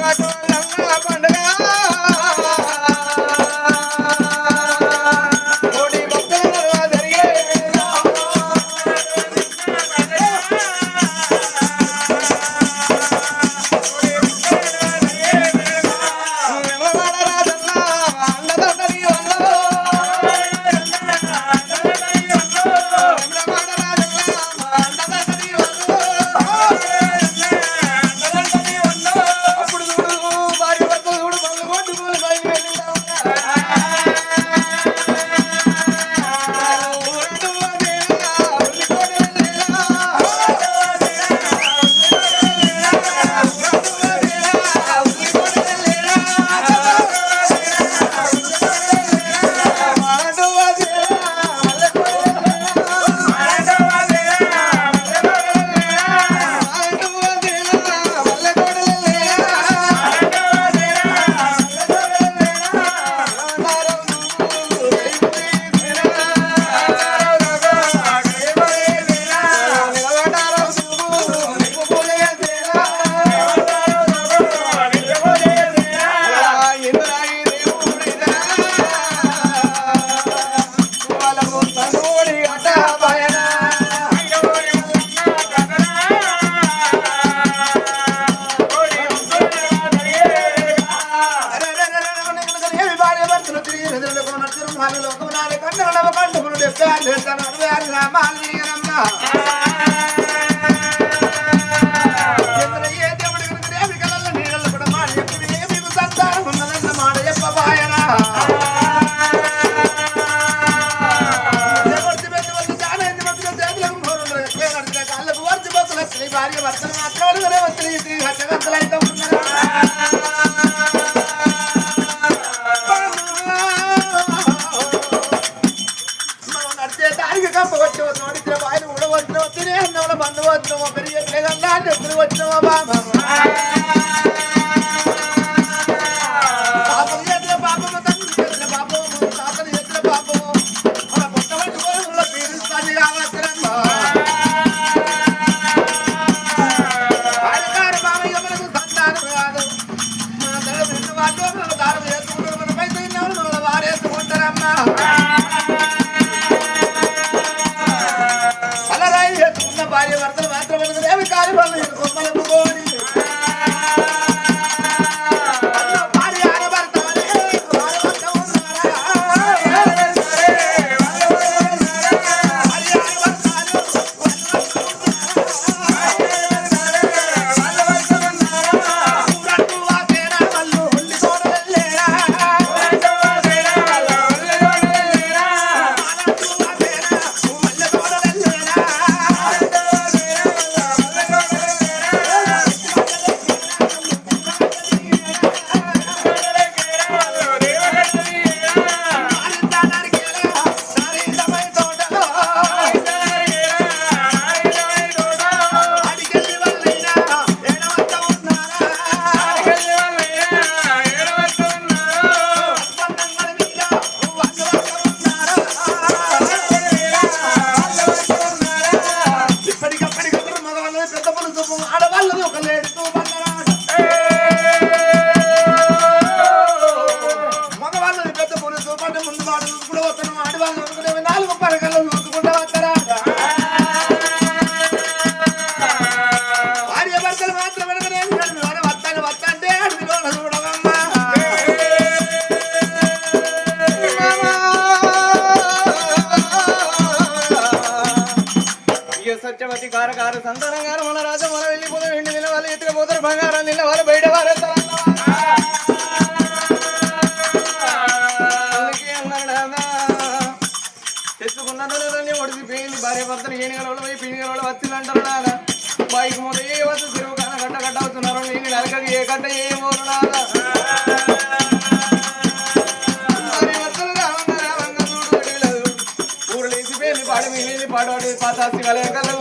Jangan తనూరి అట మందు వచ్చినమో పెరిగే లేకుండా వచ్చినమా బాబా? సత్యవతి గార గారు సంతానం గారు మన రాజు మన వెళ్ళిపోతే వెండి నిన్న వాళ్ళు ఎత్తుకపోతారు బంగారం నిన్న వాళ్ళు బయట వారు తెచ్చుకున్నాను ఒడిసి పోయింది భార్య భర్తలు ఏని గలవాళ్ళు పోయి పిని గలవాళ్ళు వచ్చింది అంటారు బైక్ మూత ఏ వస్తు తిరుగు కట్ట కట్ట అవుతున్నారు నేను నరకకి ఏ ఏమో నాన్న. పాత శివలేఖలు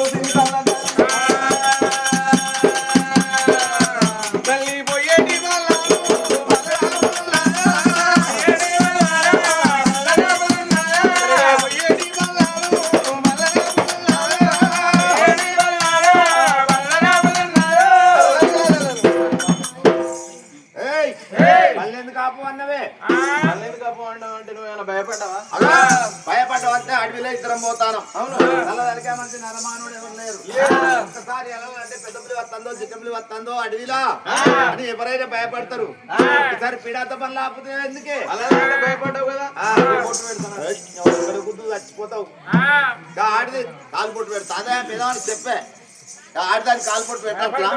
అడవిలో ఇద్దరం పోతాను. అవును. మంచి నరమానుడు ఎవరు లేరు. ఒక్కసారి ఎలా అంటే పెద్ద పులి వస్తుందో చిన్న పులి వస్తుందో అడవిలా. అని ఎవరైనా భయపడతారు. ఒకసారి పీడాత పనులు ఆపుతే ఎందుకే? అలా భయపడ్డావు కదా? గుడ్డు చచ్చిపోతావు. ఆడిది కాలు పొట్టు పెడతా. అదే పెదవానికి చెప్పే. ఆడిదాన్ని కాలు పొట్టు పెట్టట్లా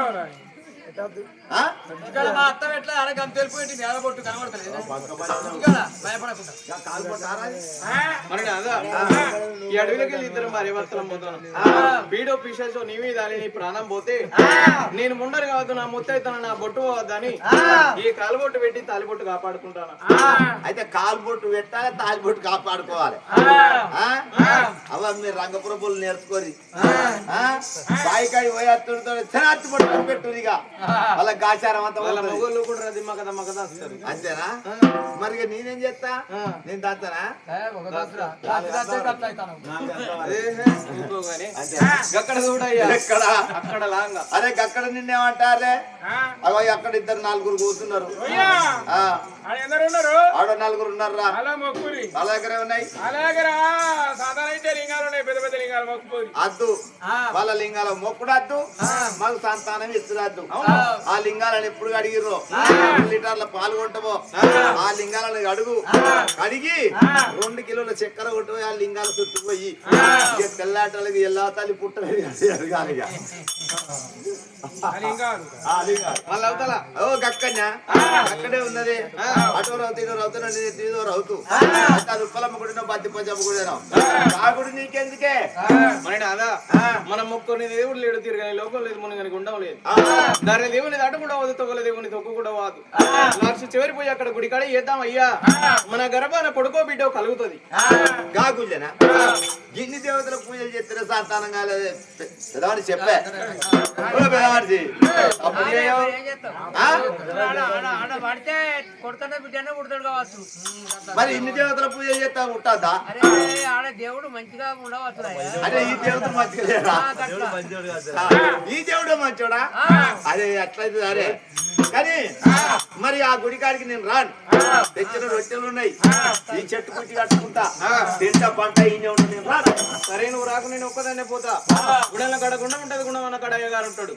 ఈ అడవిలోకి వెళ్ళి ఇద్దరు మరి పోతాను పీడో పిశాచో నీ మీద అని నీ ప్రాణం పోతే నేను ముండరు కావద్దు నా ముత్తైతన నా బొట్టు పోవద్దని ఈ కాలుబొట్టు పెట్టి తాలిబొట్టు కాపాడుకుంటాను. అయితే కాలు పొట్టు పెట్టాలి తాలి పొట్టు కాపాడుకోవాలి ఆ? అవ్వ మీరు రంగపురపులు నేర్చుకోరి. బాయికాయ పోయేస్తుంటే తినచ్చు పట్టుకొని పెట్టు వాళ్ళ గాచారం అంతా వాళ్ళ. మొగోళ్ళు కూడా అంతేనా? మరి నేనేం చేస్తా? నేను దాస్తానా? అరే అక్కడ నిన్నేమంటారే? అగో అక్కడ ఇద్దరు నలుగురు ఉన్నారు? ఆడ నలుగురు ఉన్నారా అలా మొక్కురి. వాళ్ళ దగ్గరే ఉన్నాయి అద్దు. వాళ్ళ లింగాల మొక్కుడు అద్దు. మాకు సంతానం ఇస్తురద్దు ఆ లింగాలను ఎప్పుడు అడిగిర్రో లీటర్ల పాలు కొంటవో ఆ. లింగాలను అడుగు. అడిగి రెండు కిలోల చక్కెర కొట్టు ఆ లింగాల చుట్టూ పోయి. ఇక తెల్లాటలకి ఎల్లా తల్లి పుట్టలేదు అడగాలి ఇక. ఆ లింగాలు. ఆ లింగాలు. మళ్ళీ అవుతలా. ఓ గక్కన్యా అక్కడే ఉన్నది. అటో రౌతు ఇటో రౌతు తీదో రౌతు. అది ఉప్పలమ్మ గుడినో బద్ది పంచమ్మ గుడినో ఆ. గుడి నీకెందుకే? మన మొక్కుని దేవుడు లేడు తిరగని లోకం లేదు మన కనుక ఉండవు లేదు. దాని దేవుని దాట కూడా వద్దు తొక్కల దేవుని తొక్కు కూడా వాదు లక్ష చివరి పోయి అక్కడ గుడికాడ చేద్దాం అయ్యా. మన గర్భాన కొడుకో బిడ్డో కలుగుతుంది. గాగుల్యనా ఇన్ని దేవతల పూజలు చేస్తే సంతానం కాలేదు. పెదవాడి చెప్పే. ఓ పెదవాడిది అప్పుడు మరి ఇన్ని దేవతల పూజలు చేస్తా ఉంటుందా అరే ఆడ దేవుడు మంచిగా ఉండవచ్చు అంటే ఈ దేవతలు మంచిగా ఈ దేవుడు మంచోడా? అదే అట్లయితే సరే కానీ మరి ఆ గుడి కాడికి నేను రాను. తెచ్చిన రొట్టెలు ఉన్నాయి. ఈ చెట్టు కుట్టి కట్టుకుంటా. తింటా పంట ఈయన ఉండి నేను రాను. సరే నువ్వు రాకు నేను ఒక్కదాన్నే పోతా. గుడల కడ గుండం ఉంటది గుండం అన్న కడ అయ్యగారు ఉంటాడు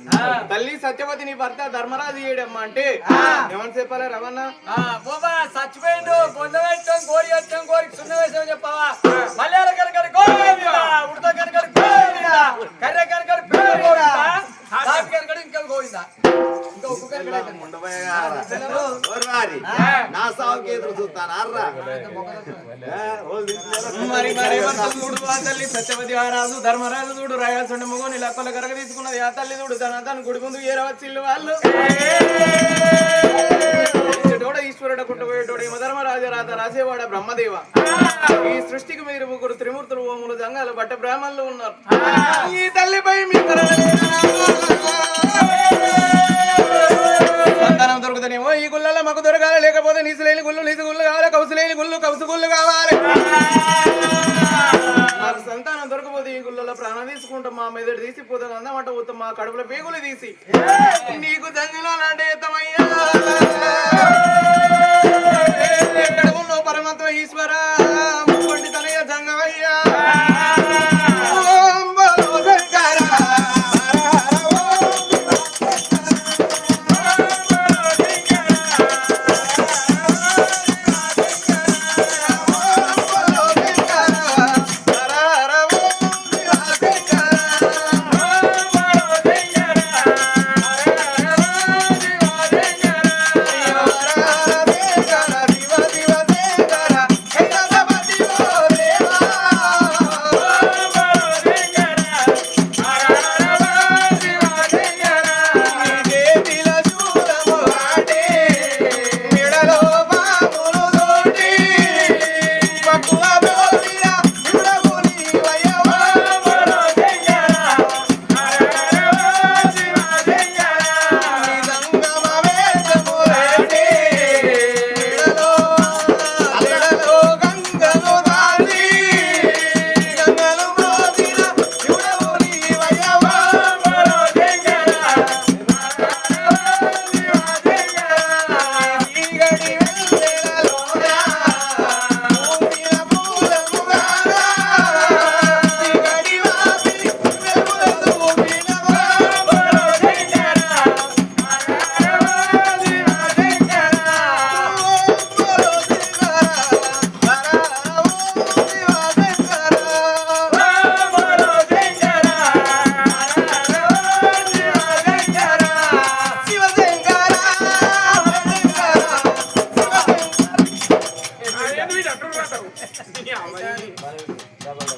తల్లి సత్యవతి నీ భర్త ధర్మరాజు ఏడమ్మా అంటే ఏమని చెప్పాలి రవణ? బాబా చచ్చిపోయిండు కోరి వచ్చాం కోరికి సున్న వేసాం చెప్పావా? మలయాళ మరి మరి చూడు? ఆ తల్లి సత్యవతి రాజు ధర్మరాజు చూడు. రాయాల్సిన మొగని లక్కల కరగ తీసుకున్నది. ఆ తల్లి చూడు తన తను గుడి ముందు ఏరవచ్చిల్లు వాళ్ళు. ఇచ్చటోడ ఈశ్వరుడ కుట్టబోయేటోడు యమ ధర్మరాజు రాత రాసేవాడ బ్రహ్మదేవ. ఈ సృష్టికి మీరు ముగ్గురు త్రిమూర్తులు ఓములు జంగాలు బట్ట బ్రాహ్మణులు ఉన్నారు. ఈ తల్లిపై మీ సంతానం దొరుకుతానేమో ఈ గుళ్ళలో మాకు దొరకాలి లేకపోతే నీసులేని గుళ్ళు నీసు మెదడు తీసి పోతాం అందమంట పోతాం మా కడుపులో పేగులు తీసి. నీకు దంగనాలంటే ఎత్తమయ్యా. Ahí están.